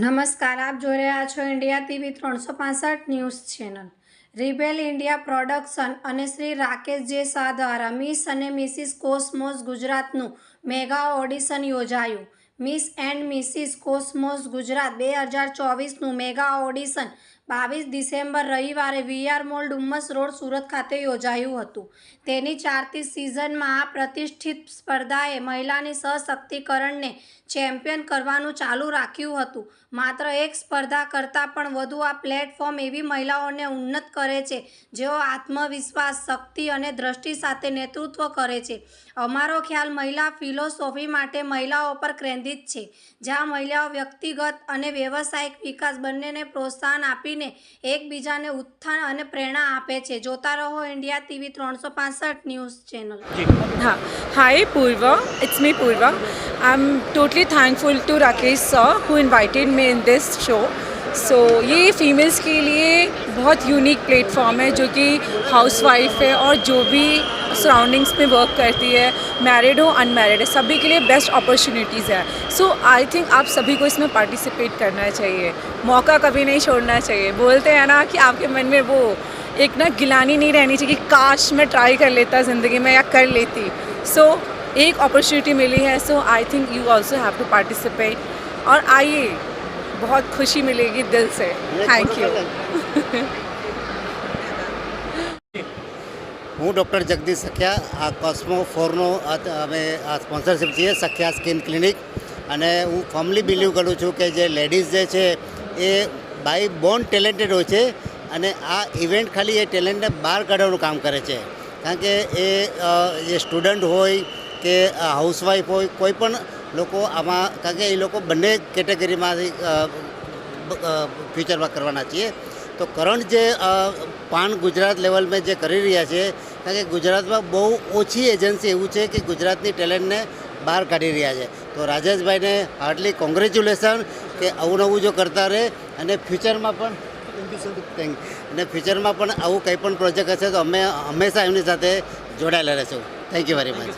નમસ્કાર, આપ જોઈ રહ્યા છો ઇન્ડિયા ટીવી ત્રણસો પાસઠ news channel. Rebel India production અને શ્રી રાકેશ જે શાહ દ્વારા મિસ અને મિસિસ કોસ્મોસ ગુજરાતનું મેગા ઓડિશન યોજાયું. Miss and Mrs Cosmos Gujarat બે હજાર ચોવીસનું મેગા ઓડિશન. બાવીસ ડિસેમ્બર રવિવારે VR mall Dumas road Surat ખાતે યોજાયું હતું. તેની ચારતી સિઝનમાં આ પ્રતિષ્ઠિત સ્પર્ધાએ મહિલાની સશક્તિકરણને ચેમ્પિયન કરવાનું ચાલુ રાખ્યું હતું. માત્ર એક સ્પર્ધા કરતાં પણ વધુ આ પ્લેટફોર્મ એવી મહિલાઓને ઉન્નત કરે છે, જેઓ આત્મવિશ્વાસ, શક્તિ અને દ્રષ્ટિ સાથે નેતૃત્વ કરે છે. અમારો ખ્યાલ મહિલા ફિલોસોફી માટે મહિલાઓ પર કેન્દ્રિત છે જ્યાં મહિલાઓ વ્યક્તિગત અને વ્યવસાયિક વિકાસ બંનેને પ્રોત્સાહન આપીને એકબીજાને ઉત્થાન અને પ્રેરણા આપે છે જોતા રહો ઇન્ડિયા ટીવી ત્રણસો પાસઠ ન્યૂઝ ચેનલ हाँ hi Purva it's me Purva I am totally thankful to Rakesh sir who invited me in this show so ये फीमेल्स के लिए बहुत यूनिक प्लेटफॉर्म है जो कि हाउसवाइफ है और जो भी सराउंडिंग्स में वर्क करती है मैरिड हो अनमैरिड है सभी के लिए बेस्ट अपॉर्चुनिटीज़ है। सो आई थिंक आप सभी को इसमें पार्टिसिपेट करना चाहिए। मौका कभी नहीं छोड़ना चाहिए। बोलते हैं ना कि आपके मन में वो एक ना गिलानी नहीं रहनी चाहिए कि काश मैं ट्राई कर लेता ज़िंदगी में या कर लेती। सो so, एक अपॉर्चुनिटी मिली है so I think you also have to participate और आइए बहुत खुशी मिलेगी दिल से। थैंक यू હું ડૉક્ટર જગદીશ સખ્યા, આ કોસ્મો ફોરનો અમે આ સ્પોન્સરશિપ છીએ, સખ્યા સ્કિન ક્લિનિક. અને હું ફર્મલી બિલીવ કરું છું કે જે લેડીઝ જે છે, એ બાય બોર્ન ટેલેન્ટેડ હોય છે અને આ ઇવેન્ટ ખાલી એ ટેલેન્ટને બહાર કાઢવાનું કામ કરે છે. કારણ કે એ જે સ્ટુડન્ટ હોય કે હાઉસવાઈફ હોય, કોઈ પણ લોકો આમાં, કારણ કે એ લોકો બંને કેટેગરીમાંથી ફ્યુચરમાં કરવાના છીએ. તો કરંટ જે પાન ગુજરાત લેવલ મેં જે કરી રહ્યા છે કારણ કે ગુજરાતમાં બહુ ઓછી એજન્સી એવું છે કે ગુજરાતની ટેલેન્ટને બહાર કાઢી રહ્યા છે તો રાજેશભાઈને હાર્ડલી કોંગ્રેચ્યુલેશન કે આવું નવું જો કરતા રહે અને ફ્યુચરમાં પણ થેન્ક અને ફ્યુચરમાં પણ આવું કંઈ પણ પ્રોજેક્ટ હશે તો અમે હંમેશા એમની સાથે જોડાયેલા રહીશું થેન્ક યુ વેરી મચ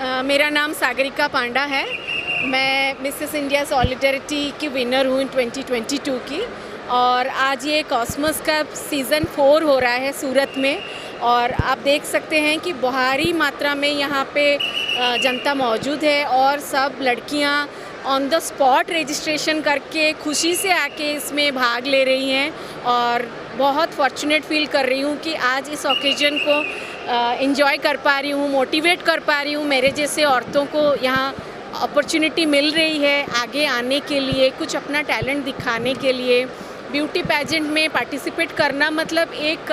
अ, मेरा नाम सागरिका पांडा है मैं मिसेस इंडिया सॉलिडरिटी की विनर हूँ 2022 की और आज ये कॉस्मस का सीज़न फोर हो रहा है सूरत में। और आप देख सकते हैं कि भारी मात्रा में यहाँ पे जनता मौजूद है और सब लड़कियाँ ऑन द स्पॉट रजिस्ट्रेशन करके खुशी से आके इसमें भाग ले रही हैं। और बहुत फॉर्चुनेट फील कर रही हूँ कि आज इस ओकेजन को इंजॉय कर पा रही हूँ मोटिवेट कर पा रही हूँ। मेरे जैसे औरतों को यहाँ अपॉर्चुनिटी मिल रही है आगे आने के लिए, कुछ अपना टैलेंट दिखाने के लिए। ब्यूटी पैजेंट में पार्टिसिपेट करना मतलब एक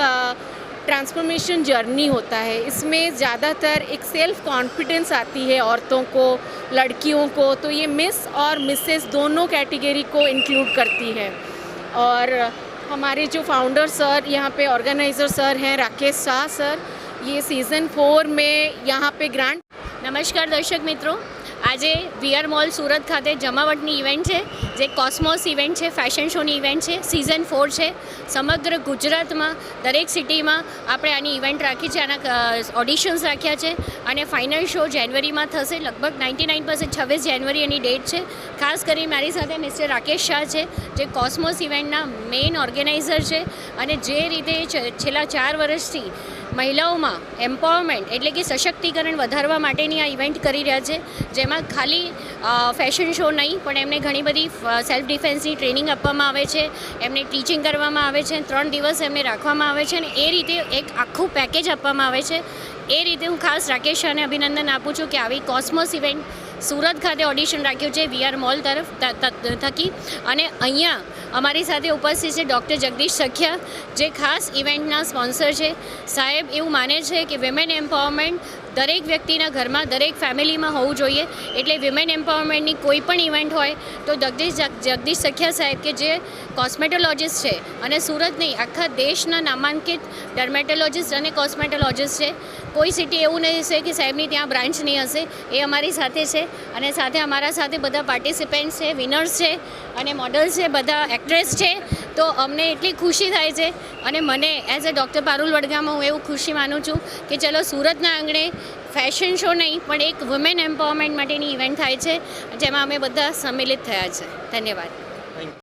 ट्रांसफॉर्मेशन जर्नी होता है। इसमें ज़्यादातर एक सेल्फ कॉन्फिडेंस आती है औरतों को, लड़कियों को तो ये मिस और मिसेस दोनों कैटेगरी को इंक्लूड करती है। और हमारे जो फाउंडर सर, यहाँ पे ऑर्गेनाइज़र सर हैं, राकेश शाह सर, ये सीज़न फोर में यहाँ पे ग्रांट, नमस्कार दर्शक मित्रों આજે વીઆર મોલ સુરત ખાતે જમાવટની ઇવેન્ટ છે, જે કોસ્મોસ ઇવેન્ટ છે ફેશન શોની ઇવેન્ટ છે સિઝન ફોર છે. સમગ્ર ગુજરાતમાં, દરેક સિટીમાં આપણે આની ઇવેન્ટ રાખી છે, આના ઓડિશન્સ રાખ્યા છે અને ફાઇનલ શો જાન્યુઆરીમાં થશે, લગભગ નાઇન્ટી નાઇન પર્સન્ટ છવ્વીસ જાન્યુઆરી એની ડેટ છે. ખાસ કરી મારી સાથે મિસ્ટર રાકેશ શાહ છે, જે કોસ્મોસ ઇવેન્ટના મેઇન ઓર્ગેનાઇઝર છે અને જે રીતે છેલ્લા ચાર વર્ષથી મહિલાઓમાં એમ્પાવરમેન્ટ એટલે કે સશક્તિકરણ વધારવા માટેની આ ઇવેન્ટ કરી રહ્યા છે. જેમાં ખાલી ફેશન શો નહીં, પણ એમને ઘણી બધી સેલ્ફ ડિફેન્સની ટ્રેનિંગ આપવામાં આવે છે. એમને ટીચિંગ કરવામાં આવે છે. ત્રણ દિવસ એમને રાખવામાં આવે છે અને એ રીતે એક આખું પેકેજ આપવામાં આવે છે. એ રીતે હું ખાસ રાકેશ શાહને અભિનંદન આપું છું કે આવી કોસ્મોસ ઇવેન્ટ સુરત ખાતે ઓડિશન રાખ્યું છે વીઆર મોલ તરફ થકી. અને અહીંયા અમારી સાથે ઉપસ્થિત છે ડૉક્ટર જગદીશ સખ્યા, જે ખાસ ઇવેન્ટના સ્પોન્સર છે. સાહેબ, એવું માને છે કે વિમેન એમ્પાવરમેન્ટ દરેક વ્યક્તિના ઘરમાં દરેક ફેમિલીમાં હોવું જોઈએ. એટલે વિમેન એમ્પાવરમેન્ટની કોઈ પણ ઇવેન્ટ હોય તો જગદીશ જગદીશ સખ્યા સાહેબ કે જે કોસ્મેટોલોજીસ્ટ છે અને સુરત નહીં, આખા દેશના નામાંકિત ડર્મેટોલોજીસ્ટ અને કોસ્મેટોલોજીસ્ટ છે. કોઈ સિટી એવું નહીં હશે કે સાહેબની ત્યાં બ્રાન્ચ નહીં હશે. એ અમારી સાથે છે. અને સાથે અમારા સાથે બધા પાર્ટિસિપેન્ટ છે વિનર્સ છે અને મોડલ્સ છે, બધા એક્ટ્રેસ છે. તો અમને એટલી ખુશી થાય છે અને મને as a doctor Parul Vadgama હું એવું ખુશી માનું છું કે ચલો સુરતના આંગણે ફેશન શો નહીં, પણ એક વુમેન એમ્પાવરમેન્ટ માટેની ઇવેન્ટ થાય છે, જેમાં અમે બધા સંમેલિત થયા છે. ધન્યવાદ.